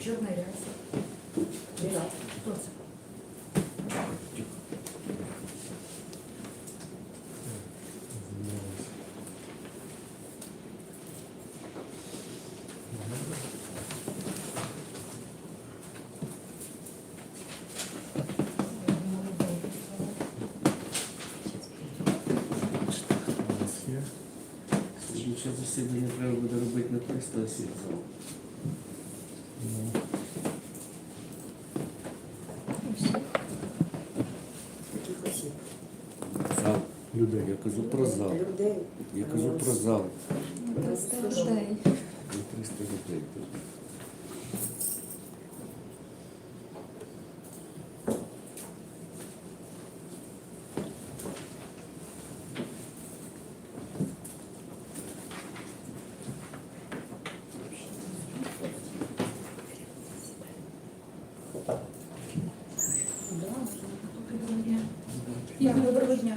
В чорній рясі. Дев'ятий. Хто це? Слідче засідання треба буде робити на 300 осіб. Таких осіб. Зал. Людей. Я кажу про зал. Людей. Я кажу про зал. Людей. Не 300 людей. Доброго дня.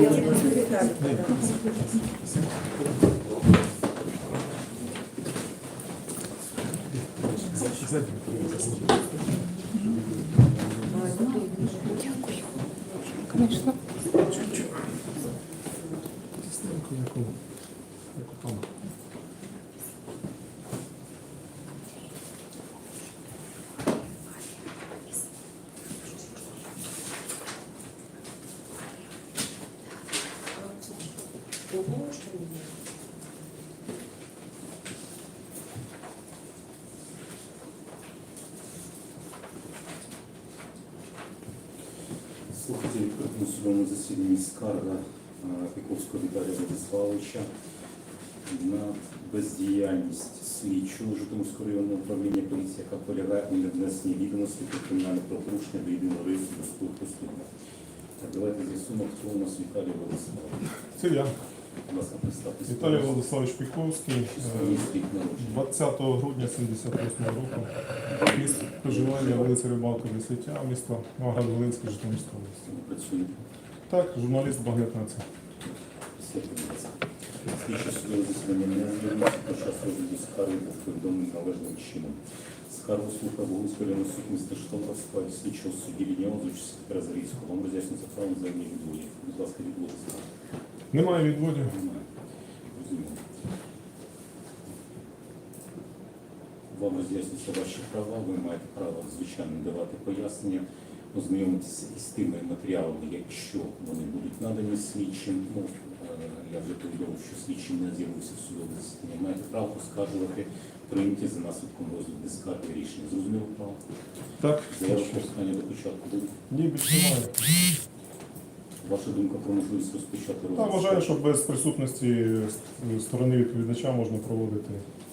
Які класифікації? Слухайте судовому засіданні скарга е, Піковського Віталія Владиславовича на бездіяльність слідчого Житомирського районного управління поліції, яка полягає у невнесенні відомостей про кримінальне правопорушення до єдиного реєстру розслідувань. Так, давайте з'ясуємо, хто у нас Віталій Владиславович. Це я. Віталій Владиславович Піковський, Свої е, рік народження. 20 грудня 78 року, місце проживання вулиця Рибалка, Висвіття, місто Новоград Волинський, Житомирська область. Так, журналіст багатьох націй. Слідчі судове засідання не звернувся під час розгляду скарги був повідомлений належним чином. Скаргу слухав районний суд міста Житомира в складі слідчого судді з участі секретаря Зарійського. Вам роз'яснюється право на заявлення відводів. Будь ласка, відводи скарги. Немає відводів. Вам роз'яснюються ваші права, ви маєте право, звичайно, давати пояснення, ознайомитися із тими матеріалами, якщо вони будуть надані слідчим. Ну, е, я вже повідомив, що слідчий не з'явився в судове засідання. Маєте право оскаржувати прийняті за наслідком розгляду скарги рішення. Зрозуміло право? Так, Заява прохання до початку ні, більше немає. Ваша думка про можливість розпочати розгляд? вважаю, що без присутності сторони відповідача можна проводити.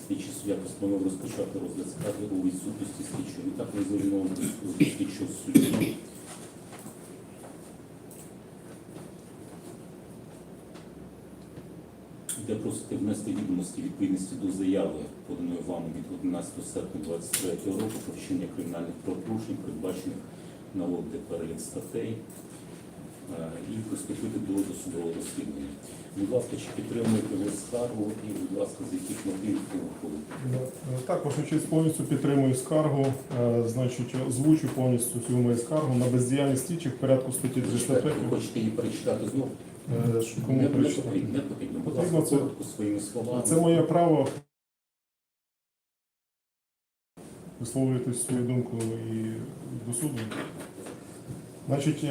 Слідчий суддя постановив розпочати розгляд скарги у відсутності слідчого. І так не завільного слідчого судді. Де просите внести відомості відповідності до заяви, поданої вами від 11 серпня 2023 року про вчинення кримінальних правопорушень, передбачених на ОД перелік статей, і приступити до досудового розслідування. Будь ласка, чи підтримуєте ви скаргу і, будь ласка, з яких мотивів ви виходите? Е, Так, ваша честь повністю підтримую скаргу. Е, Значить, озвучу повністю цю мою скаргу на бездіяльність слідчих в порядку статті 305. Ви хочете її перечитати знову? Е, Кому не, не потрібно, не потрібно. Будь ласка, це- коротко своїми словами. Це моє право висловлювати свою думку і до суду. Значить,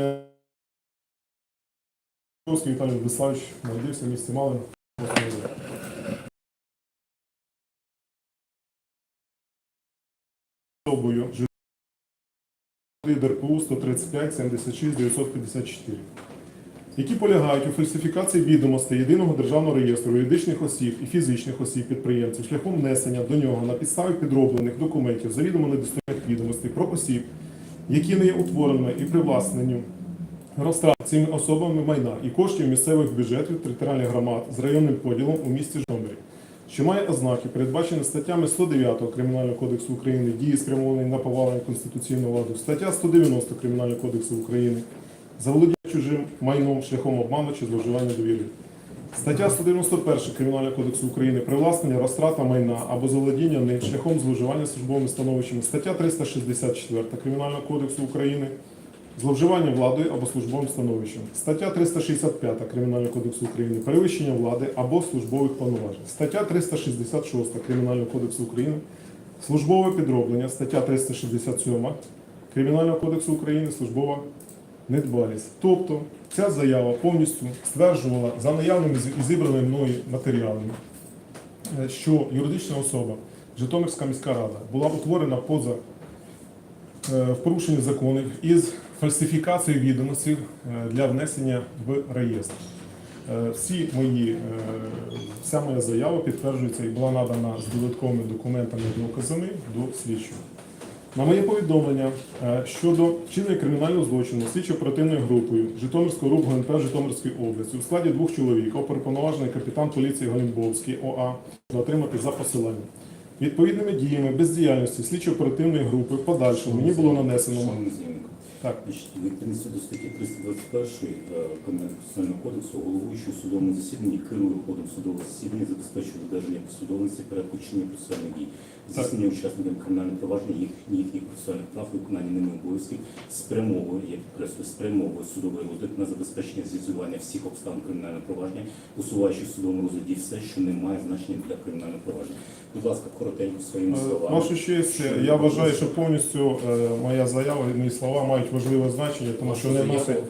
я Петровський Віталій Владиславович народився в місті Малин. Особою ДРПУ 135 76 954 які полягають у фальсифікації відомостей єдиного державного реєстру юридичних осіб і фізичних осіб підприємців шляхом внесення до нього на підставі підроблених документів завідомо недостовірних відомостей про осіб, які не є утвореними і привласненню розтрат цими особами майна і коштів місцевих бюджетів територіальних громад з районним поділом у місті Житомирі, що має ознаки, передбачені статтями 109 Кримінального кодексу України дії спрямовані на повалення конституційного ладу, стаття 190 Кримінального кодексу України заволодіння чужим майном шляхом обману чи зловживання довіри. Стаття 191 Кримінального кодексу України привласнення, розтрата майна або заволодіння ним шляхом зловживання службовими становищами. Стаття 364 Кримінального кодексу України зловживання владою або службовим становищем. Стаття 365 Кримінального кодексу України перевищення влади або службових повноважень. Стаття 366 Кримінального кодексу України службове підроблення. Стаття 367 Кримінального кодексу України службова недбалість. Тобто ця заява повністю стверджувала за наявними і зібраними мною матеріалами, е, що юридична особа Житомирська міська рада була утворена поза е, в порушенні законів із фальсифікацією відомостей е, для внесення в реєстр. Е, Всі мої, е, вся моя заява підтверджується і була надана з додатковими документами і доказами до слідчого. На моє повідомлення щодо вчинення кримінального злочину слідчо-оперативною групою Житомирського РУП ГНП Житомирської області у складі двох чоловік, оперуповноважений капітан поліції Галімбовський ОА, отримати за посиланням. Відповідними діями бездіяльності слідчо-оперативної групи в подальшому мені було нанесено. Так, Значить, Відповідності до статті 321 е, процесуального кодексу, головуючого судовому засіданні керує ходом судового засідання, забезпечує додержання послідовності порядку чинення процесуальних дій, здійснення учасниками кримінального провадження їх їхніх процесуальних прав, виконання ними обов'язків, спрямовує, як підкреслюю, спрямовує судовий розгляд на забезпечення з'ясування всіх обставин кримінального провадження, усуваючи в судовому розгляді все, що не має значення для кримінального провадження. Будь ласка, коротенько своїми Е, словами. Ваша честь, я вважаю, що повністю е, моя заява і мої слова мають важливе значення, тому що вони носять,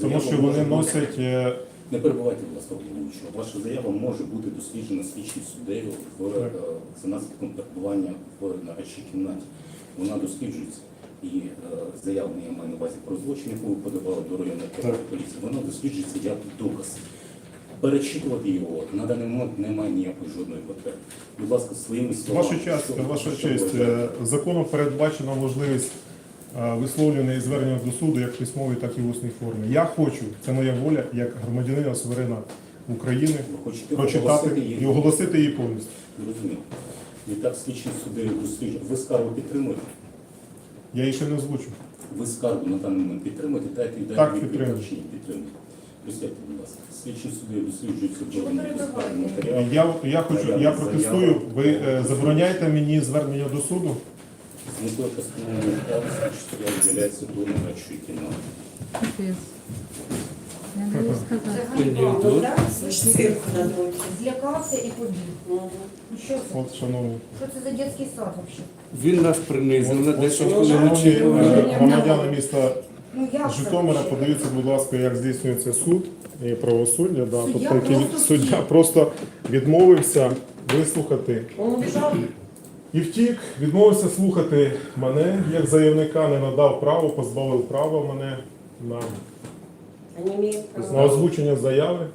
тому що вони носять е, Не перебувайте, будь ласка, головуючого. Ваша заява може бути досліджена слідчим суддею в, за наслідком перебування в нарадчій кімнаті. Вона досліджується. І е, заяву я маю на увазі про злочин, яку ви подавали до районної поліції, вона досліджується як доказ. Перечитувати його на даний момент немає ніякої жодної потреби. Будь ласка, своїми словами. Ваша честь, ваша честь, е, законом передбачена можливість висловлювання і звернення до суду як в письмовій, так і в усній формі. Я хочу, це моя воля, як громадянина суверена України, хочете прочитати оголосити і її? оголосити її повністю. Зрозуміло. І так слідчим суддею досліджує. Ви скаргу підтримуєте? Я її ще не озвучу. Ви скаргу на даний момент підтримуєте, дайте і дайте Так, відповідь, підтримую. чи ні підтримуєте. Присядьте, будь ласка. Суддею досліджується Чого доданий перебиваєте? доставлений. Я, я хочу, я протестую. Ви е, забороняєте мені звернення до суду? З метою постановлення права слідчий суддя виділяється до нарадчої кімнати. Капець. Я не Це дорозі. Злякався і побіг. Ну що це? От, шановні. Що це за дитячий сад взагалі? Він нас принизив на От, 10 шановні хвилин. е, громадяни міста Ну як Житомира, взагалі? подивіться, будь ласка, як здійснюється суд і правосуддя. Да. Суддя Тобто, який просто суддя просто відмовився вислухати убежал? І втік, відмовився слухати мене як заявника, не надав право, позбавив права мене на, на озвучення заяви.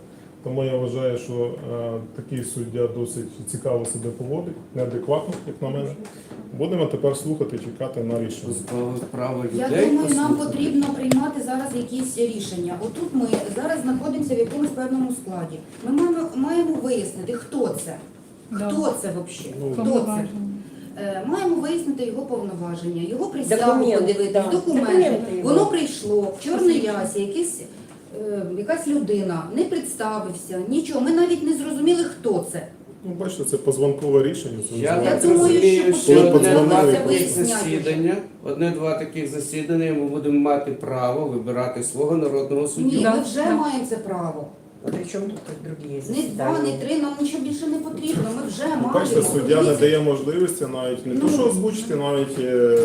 Тому я вважаю, що е, такий суддя досить цікаво себе поводить, неадекватно, як на мене. Будемо тепер слухати, чекати на рішення. Я думаю, нам потрібно приймати зараз якісь рішення. Отут ми зараз знаходимося в якомусь певному складі. Ми маємо, маємо вияснити, хто це. Да. Хто це взагалі? Ну, Хто це? Е, Маємо вияснити його повноваження, його присягу Документи, подивитися, да. документи. Документи його. Воно прийшло в чорній рясі, якийсь, е, якась людина не представився, нічого. Ми навіть не зрозуміли, хто це. Ну, бачите, це позвонкове рішення. Це Я називається. думаю, розумію, що що Коли одне-два подзвонили, таких виясняти засідання, одне-два таких засідання, і ми будемо мати право вибирати свого народного Ні, суддю. Ми вже маємо це право. А при чем тут другие Не два, не три, нам нічого більше не потрібно. Ми вже Ну, маємо. Бачите, суддя не дає можливості навіть не Ну. то, що озвучити, навіть е,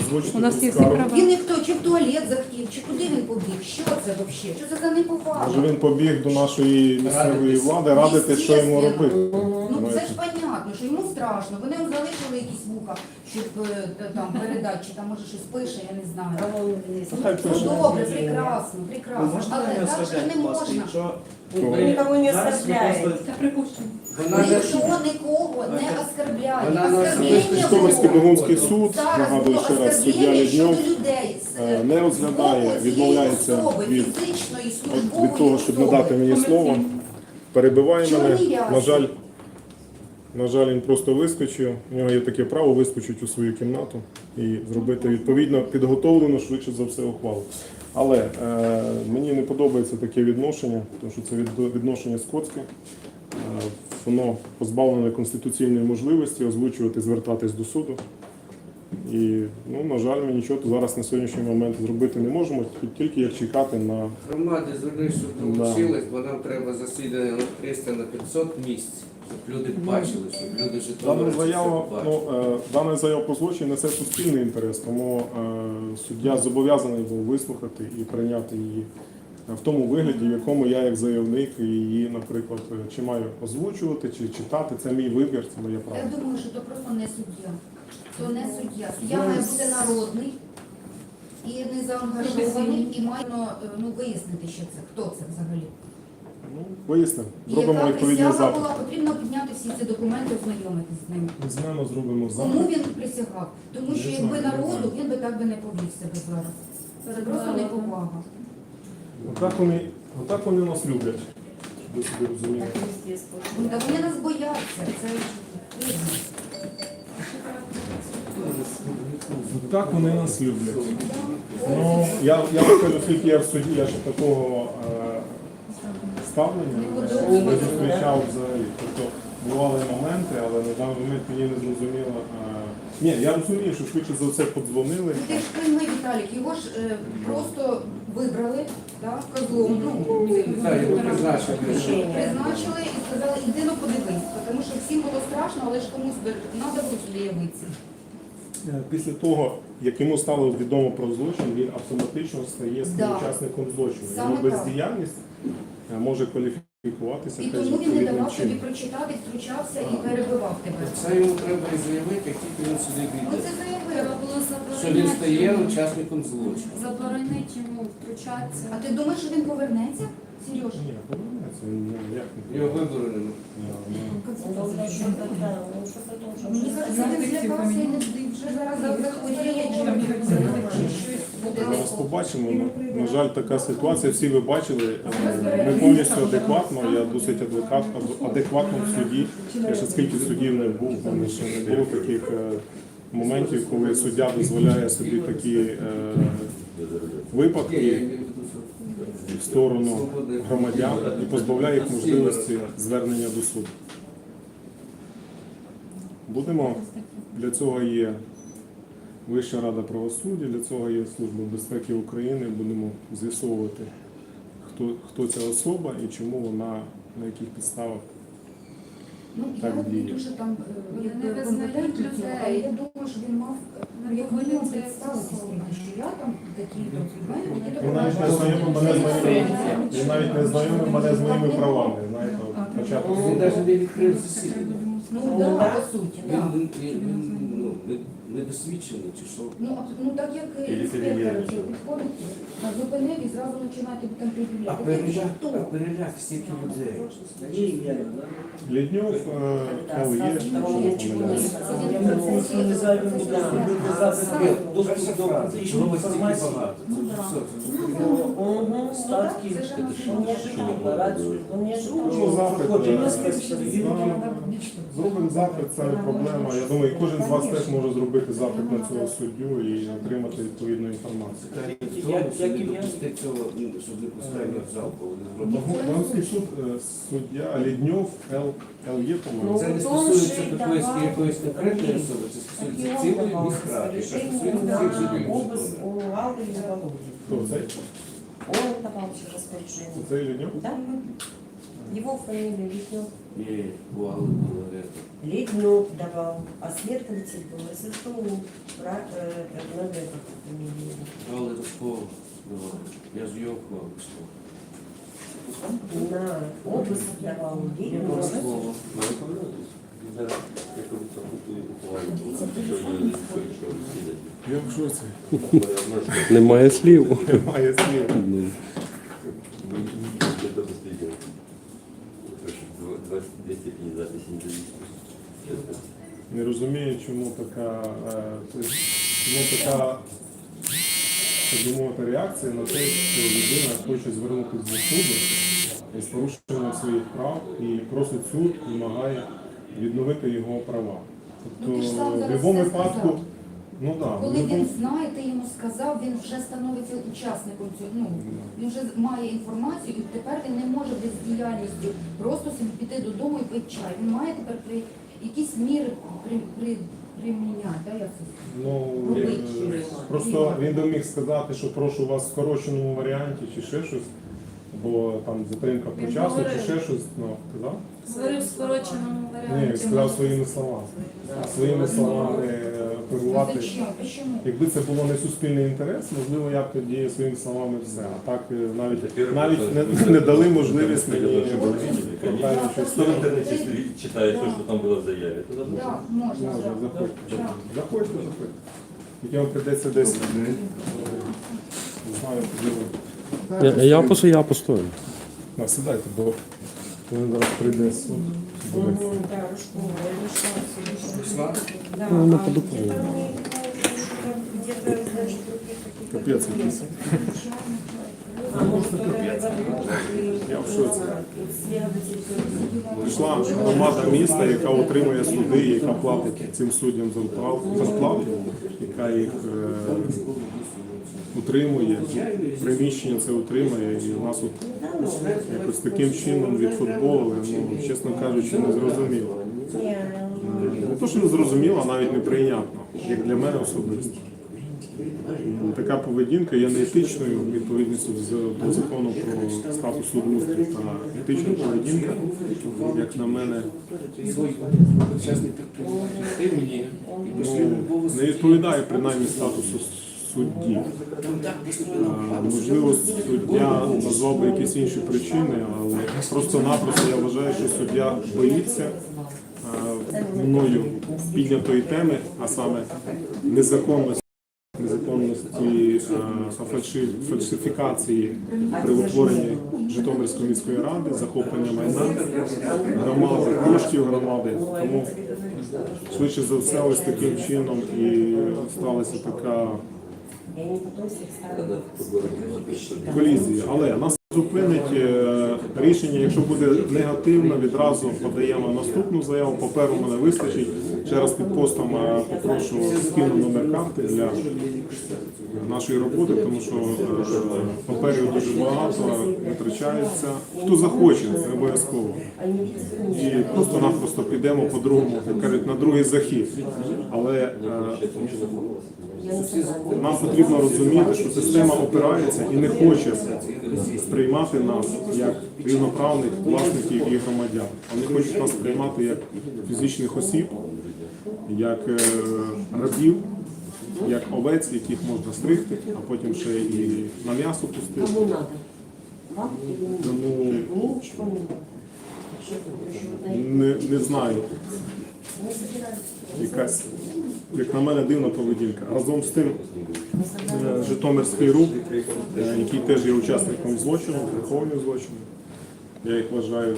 озвучити У нас є всі скаргу. права. Він ніхто, чи в туалет захотів, чи куди він побіг? Що це взагалі? Що це за неповага? Може він побіг до нашої місцевої Радитись. влади радити, що йому Естественно. робити. Ну це ж понятно, що йому страшно. Вони залишили якісь вуха, щоб е, та- там передати, чи там може щось пише, я не знаю. А Ну, хай Ну пише. добре, прекрасно, прекрасно. можете Але так же не будь ласка, можна. якщо Кого? ви не зараз оскорбляє. просто- Вона не Ніхто нікого не оскорбляє. Вона не Оскорблення Житомирський було. Богунський суд, Зараз нагадую було ще раз, суддя оскорблення щодо людей. з, е, не розглядає, боку цієї відмовляється особи, від, фізичної, службової від того, щоб особи. надати мені слово. Перебиває мене. На жаль, на жаль, він просто вискочив. У нього є таке право вискочити у свою кімнату і зробити відповідно підготовлену швидше за все ухвалу. Але е, мені не подобається таке відношення, тому що це відношення скотське. Е, воно позбавлене конституційної можливості озвучувати, звертатись до суду. І, ну, на жаль, ми нічого зараз на сьогоднішній момент зробити не можемо, тільки як чекати на Громади звернись, Да. долучились, бо нам треба засідання на 300 на 500 місць, щоб люди бачили, щоб люди Дана заява, ну, бачили. е, дана заява про злочин несе суспільний інтерес, тому е, суддя зобов'язаний був вислухати і прийняти її в тому вигляді, в якому я як заявник її, наприклад, е, чи маю озвучувати, чи читати. Це мій вибір, це моє право. Я думаю, що то просто не суддя. То не суддя. Суддя має бути народний і не заангажований, і має ну, ну, вияснити, що це, хто це взагалі. Ну, вияснимо. І Зробимо яка відповідний присяга запит. була, потрібно підняти всі ці документи, ознайомитися з ними. Візьмемо, зробимо Кому він присягав? Тому що Не якби знаю, не народу, знаю. він би так би не повів себе зараз. Це просто неповага. Отак вони, отак вони нас люблять. Ви собі розумієте. Так. Ну, Та вони нас бояться. Це. Так вони нас люблять. Ну, я, я вам кажу, оскільки я в суді, я ще такого е, ставлення не зустрічав взагалі. Тобто бували моменти, але на даний момент мені не зрозуміло. Е, ні, я розумію, що швидше за все подзвонили. Ну, Ти ж прийми, Віталік, його ж е, просто вибрали, так, козлом, ну, Так, його призначили. призначили і сказали, іди ну подивись, тому що всім було страшно, але ж комусь треба було сюди явитися. Після того, як йому стало відомо про злочин, він автоматично стає співучасником злочину. Саме Його так. бездіяльність е, може кваліфікуватися І теж тому він не відповідним давав тобі чином. прочитати, втручався і перебивав тебе. Це йому треба і заявити, як тільки він сюди Ну війде. це Треба заявив. було Що він стає заборонити, учасником злочину. заборонити йому втручатися. А ти думаєш, що він повернеться? Сереж? Ні, повернеться, ну, як не Його да, он что-то должен. Мені кажеться, він злякався і не вже зараз захворіє, щось буде. Зараз побачимо. Ну, На жаль, така ситуація. Всі ви бачили. е, Ми повністю адекватно. Я досить адвокат, адекватно в суді. Я ще скільки судів не був, мене ще не було таких е, моментів, коли суддя дозволяє собі такі е, випадки в сторону громадян і позбавляє їх можливості звернення до суду. Будемо для цього є Вища рада правосуддя, для цього є Служба безпеки України. Будемо з'ясовувати, хто, хто ця особа і чому вона на яких підставах. Ну, я Так не діє. дуже там е, Вони не визнають компетентна але людей. я думаю, що він мав е, Не як мінімум це що я там такі-то, в мене такі-то Він навіть не знайомий мене з моїми, він навіть не знайомий мене з моїми правами. Знаєте, от початку Він навіть не відкрив засідання. Ну, Ну, да, да. по суті, да. він, він, він, ну, не- недосвідчений чи що. Ну, а- ну так як е, інспектор підходить, а зупинив і зразу починаєте там А приділяти. Ти переляк, хто? а переляк стільки людей. Лідньов Да, ЛЄ, сразу второго якщо ничего не не помиляюсь. сказал. Доступ до публічної інформації багато. Це Ну, ж да. все. Це ж Угу, статки. Це ж Он не ожидал операцию, он не ожидал. Ну, запит, Хоть и е, несколько да, Зробимо запит, це не проблема. Я думаю, кожен з вас теж може зробити запит на цього суддю і отримати відповідну інформацію. Щоб не допустити цього, ну, щоб в зал, коли не зробили. Богданський суд, е, суддя Лідньов Л. ЛЄ, по-моєму. Це не стосується якоїсь, якоїсь конкретної особи, це стосується цілої міськради, яка стосується жителів Обыск у Аллы и Володи. Хто цей? Давал еще распоряжение. Цей Лідньов? Да? Его фамилия Леднев. Ні, бувало було це. Леднев давал, а следователь был ССУ. Про- э, это, надо это фамилию. Але Рожков давав. Я ж його клав Рожков. На обыск давал Леднев. Рожкову. Я в шоці. Немає слів. Немає слів. Ну, Не розумію, чому така, тобто, чому така мовити, реакція на те, що людина хоче звернутися до суду із порушенням своїх прав і просить суд вимагає відновити його права. Ну, Тобто в будь-якому випадку. Ну так. Коли він знає, ти йому сказав, він вже становиться учасником цього. Ну він вже має інформацію, і тепер він не може бездіяльністю просто собі піти додому і пити чай. Він має тепер при якісь міри при, при, приміняти. Да, як це? Ну, Робить. е, просто він би міг сказати, що прошу вас в скороченому варіанті чи ще щось, бо там затримка по Він часу чи говорив. ще щось. Ну, казав? Говорив в скороченому Ні, варіанті. сказав своїми словами. Своїми словами е, Ну, зачем? Якби це було не суспільний інтерес, можливо, я б тоді своїми словами все. А так е, навіть навіть не, не дали можливість мені щось. Хто в інтернеті читає, що, що там було в заяві? то забудь. Так, можна. Може, да. заходьте. Да. Заходьте, заходьте. Тільки вам прийдеться десь. Не знаю, куди ви. Я, я, пос- я постою. На, сідайте, бо він зараз прийде суд. буде. Ну, не а подумала. где-то они, там где-то даже других каких-то Капець якийсь. А может, капец. Я в шоці. Прийшла громада міста, яка отримує суди, яка платить цим суддям зарплату, зарплату, яка їх е, утримує, приміщення це утримує, і у нас от якось таким чином відфутболили, ну, чесно кажучи, не зрозуміло. Не, то, що не зрозуміло, а навіть неприйнятно, як для мене особисто. Ну, Така поведінка є неетичною відповідністю до закону про статус судоустрій та етична поведінка, як на мене, ну, не відповідає принаймні статусу судді. Можливо, суддя назвав би якісь інші причини, але просто-напросто я вважаю, що суддя боїться мною піднятої теми, а саме незаконності незаконності фальши- фальсифікації при утворенні Житомирської міської ради, захоплення майна громади, коштів громади. Тому швидше за все, ось таким чином і сталася така колізія. Але нас зупинить е, рішення, якщо буде негативно, відразу подаємо наступну заяву. Паперу мене вистачить. Ще раз під постом е, попрошу скину номер карти для нашої роботи, тому що е, паперів дуже багато, витрачається. Хто захоче, це обов'язково. І просто-напросто підемо по другому, як кажуть, на другий захід. Але е. Нам потрібно розуміти, що система опирається і не хоче сприймати нас як рівноправних власників і громадян. Вони хочуть нас сприймати як фізичних осіб, як е, рабів, як овець, яких можна стригти, а потім ще і на м'ясо пустити. Кому надо? Вам или мне? Тому не даешь? не, не знаю. Якась, як на мене, дивна поведінка. Разом з тим. Е, Житомирський рух, який теж є учасником злочину, прихованих злочину. Я їх вважаю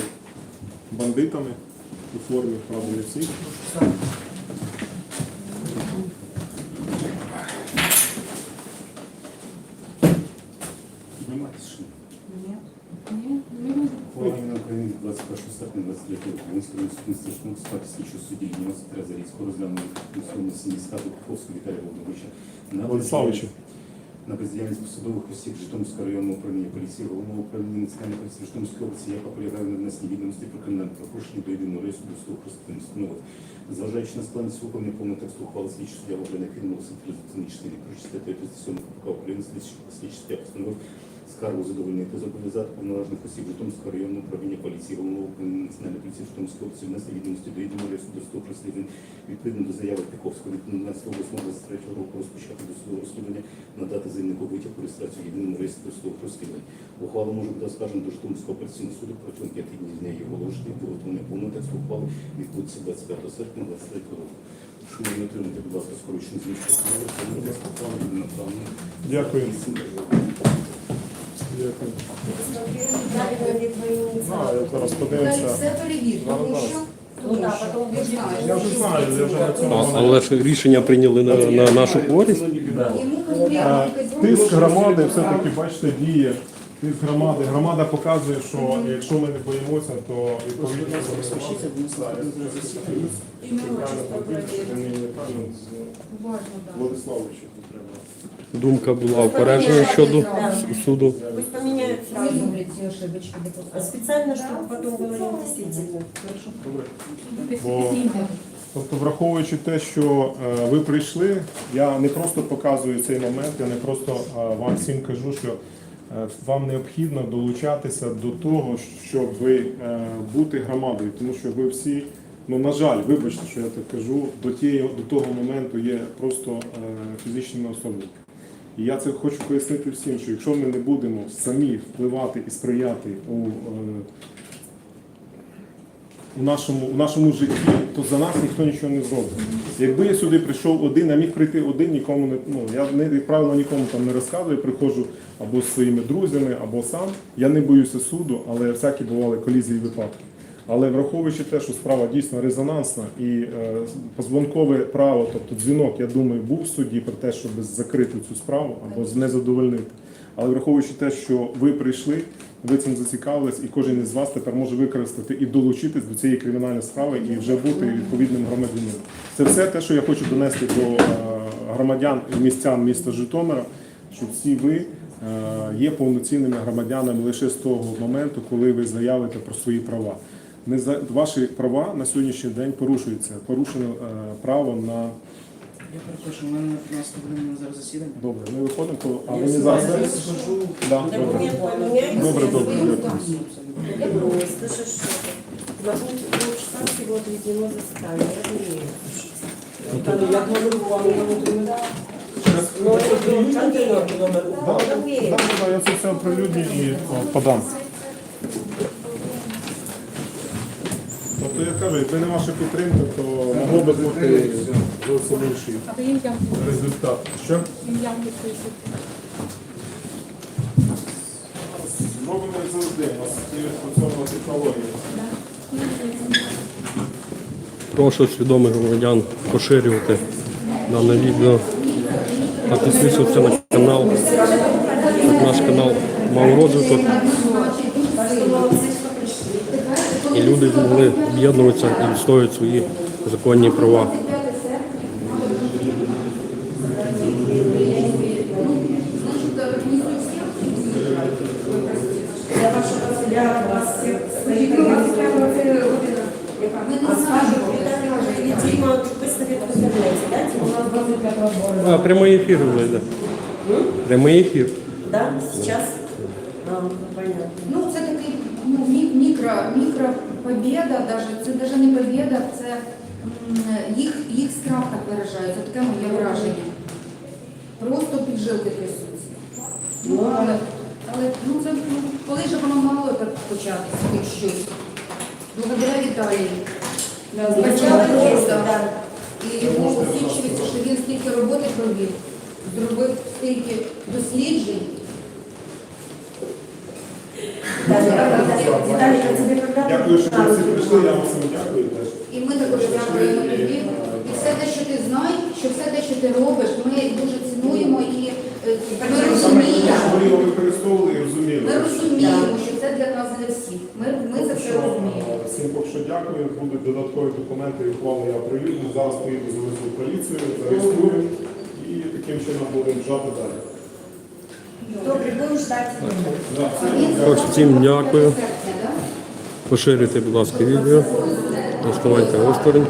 бандитами у формі, правда, не всіх. Знімайтесь, що Ні. Ні. Ні. Ухвалення України 21 серпня 23 року Волинської міської страшного складу слідчого судді Гнівоса Трезарівського розглянули Міському сім'ї складу Каховського Віталія Володимировича на Владиславовичу. на бездіяльність посадових осіб Житомирського районного управління поліції, головного управління національної поліції Житомирської області, яка полягає на внесенні відомості про кримінальне правопорушення до єдиного реєстру досудових розслідувань установи. Зважаючи на складність виконання повного тексту ухвали слідчого суддя вважає необхідно усунути цинічний рік прочитати 37 КПК України слідчий суддя постановив скаргу задовольнити зобов'язати повноважних осіб Житомирського районного управління поліції, головного управління національної поліції Житомирської області внести відомості до єдиного реєстру досудових розслідувань відповідно до заяви Піковського від 12.08.23 року розпочати досудове розслідування надати заявнику витяг про реєстрацію єдиному реєстрі досудових розслідувань. Ухвала може бути оскаржена до Житомирського операційного суду протягом 5 днів з неї оголошення виготовлення повного тексту ухвали відбудеться 25 серпня 23 року. Шановні отримати, будь ласка, ухвалу направлено. Дякую. Я зараз подивимося. все перевір, тому що Ну да, потом ви знаєте, Я вже знаю, я вже на цьому. Але ж рішення прийняли на, на нашу користь. йому Е, Тиск громади все-таки, бачите, діє від громади. Громада показує, що якщо ми не боїмося, то відповідно. Уважно, так. Владиславовичу треба. Думка була упереджена щодо суду. Пусть поменяют сразу. Виправлять ці ошибочки А. Специально, чтобы потом было не. Хорошо. Бо, тобто, враховуючи те, що е, ви прийшли, я не просто показую цей момент, я не просто е, вам всім кажу, що е, вам необхідно долучатися до того, щоб ви е, бути громадою, тому що ви всі, ну на жаль, вибачте, що я так кажу, до тієї до того моменту є просто е, фізичними особами. І я це хочу пояснити всім, що якщо ми не будемо самі впливати і сприяти у е, у нашому, у нашому житті, то за нас ніхто нічого не зробить. Якби я сюди прийшов один, я міг прийти один, нікому не ну я як правило нікому там не розказую, приходжу або з своїми друзями, або сам. Я не боюся суду, але всякі бували колізії випадки. Але враховуючи те, що справа дійсно резонансна і е, позвонкове право, тобто дзвінок, я думаю, був в суді про те, щоб закрити цю справу або не задовольнити. Але враховуючи те, що ви прийшли, ви цим зацікавились, і кожен із вас тепер може використати і долучитись до цієї кримінальної справи і вже бути відповідним громадянином. Це все те, що я хочу донести до е, громадян і містян міста Житомира, що всі ви е, є повноцінними громадянами лише з того моменту, коли ви заявите про свої права. Не за ваші права на сьогоднішній день порушуються. Порушено е, право на Я перепрошую, у мене на 15 годині зараз засідання. добре. Ми виходимо, то а Я ви не з зараз. вами Да, добре. Добре, добре. Я заседание. Я думаю, Як ми вирубували на Ну, это номер. Да, Да, да, да, я це все оприлюдню і о, подам. Тобто я кажу, якби не ваша підтримка, то могло би бути зовсім інший результат. Що? Зробимо як завжди, у нас є цьому технологія. Прошу свідомих громадян поширювати дане відео та підписуватися на канал. Наш канал мав розвиток. І люди змогли об'єднуватися і відстоювати свої законні права. А выставит в интернете, да? Типа? А прямий ефір вже. Прямий ефір. Да, сейчас? А, понятно. Ну, це такий ну, мікро, мікро побєда, даже, це навіть не побєда, це їх, їх страх так виражається, таке моє враження. Просто піджилки трясуться. Ну, але, але ну, це, ну, коли ж воно мало так початися, хоч щось. Благодаря Віталію. Почали просто, і його освічується, що він стільки роботи провів, зробив стільки досліджень. Дякую, що ви всі прийшли, я вам всім дякую теж. І ми також дякуємо тобі. І все те, що ти знаєш, що все те, що ти робиш, ми дуже цінуємо і е, ми Щоб розуміємо. ви його використовували і розуміли. Ми розуміємо, що це для нас для всіх. Ми, ми це все розуміємо. Е, Всім поки що дякую. Будуть додаткові документи, і ухвали я оприлюдню. Зараз поїду завезу в поліцію, зареєструю і таким чином будемо вжати далі. Добре, будем ждать. Да, всім дякую. Поширюйте, будь ласка, відео. Доставайте осторонь.